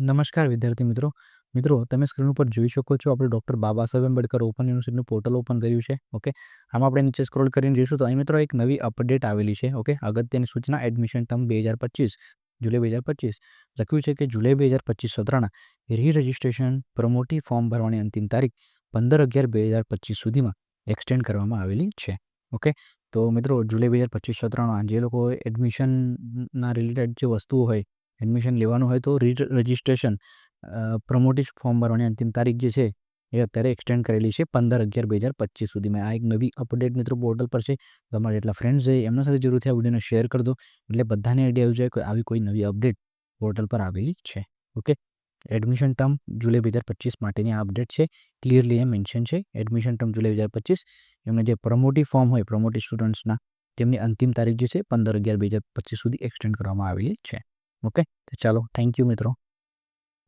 નમસ્કાર વિદ્યાર્થી મિત્રો. મિત્રો, તમે સ્ક્રીન ઉપર જોઈ શકો છો, આપણે ડૉક્ટર બાબા સાહેબ આંબેડકર ઓપન યુનિવર્સિટીનું પોર્ટલ ઓપન કર્યું છે ઓકે આમાં આપણે નીચે સ્ક્રોલ કરીને જોઈશું તો અહીં મિત્રો એક નવી અપડેટ આવેલી છે ઓકે અગત્યની સૂચના એડમિશન ટર્મ બે હજાર પચીસ, જુલાઈ બે હજાર પચીસ. લખ્યું છે કે જુલાઈ બે હજાર પચીસ સત્રના રી રજિસ્ટ્રેશન પ્રમોટી ફોર્મ ભરવાની અંતિમ તારીખ પંદર અગિયાર બે હજાર પચીસ સુધીમાં એક્સટેન્ડ કરવામાં આવેલી છે ઓકે તો મિત્રો, જુલાઈ બે હજાર પચીસ સત્રમાં જે લોકો એડમિશનના રિલેટેડ જે વસ્તુઓ હોય એડમિશન લેવાનું હોય તો રી રજિસ્ટ્રેશન પ્રમોટિશ ફોર્મ ભરવાની અંતિમ તારીખ જે છે, એ અત્યારે એક્સટેન્ડ કરેલી છે પંદર અગિયાર બે હજાર પચીસ સુધીમાં આ એક નવી અપડેટ મિત્રો પોર્ટલ પર છે. તમારા જેટલા ફ્રેન્ડ્સ છે, એમના સાથે જરૂરથી આ વિડીયોને શેર કરી દો એટલે બધાને આઈડિયા આવી જાય કે આવી કોઈ નવી અપડેટ પોર્ટલ પર આવેલી છે. ઓકે? એડમિશન ટર્મ જુલાઈ બે હજાર પચીસ માટેની આ અપડેટ છે. ક્લિયરલી એ મેન્શન છે. એડમિશન ટર્મ જુલાઈ બે હજાર પચીસ. એમને જે પ્રમોટી ફોર્મ હોય પ્રમોટી સ્ટુડન્ટ્સના તેમની અંતિમ તારીખ જે છે, પંદર અગિયાર બે હજાર પચીસ સુધી એક્સટેન્ડ કરવામાં આવેલી છે. ઓકે તો ચાલો થેન્ક યુ મિત્રો.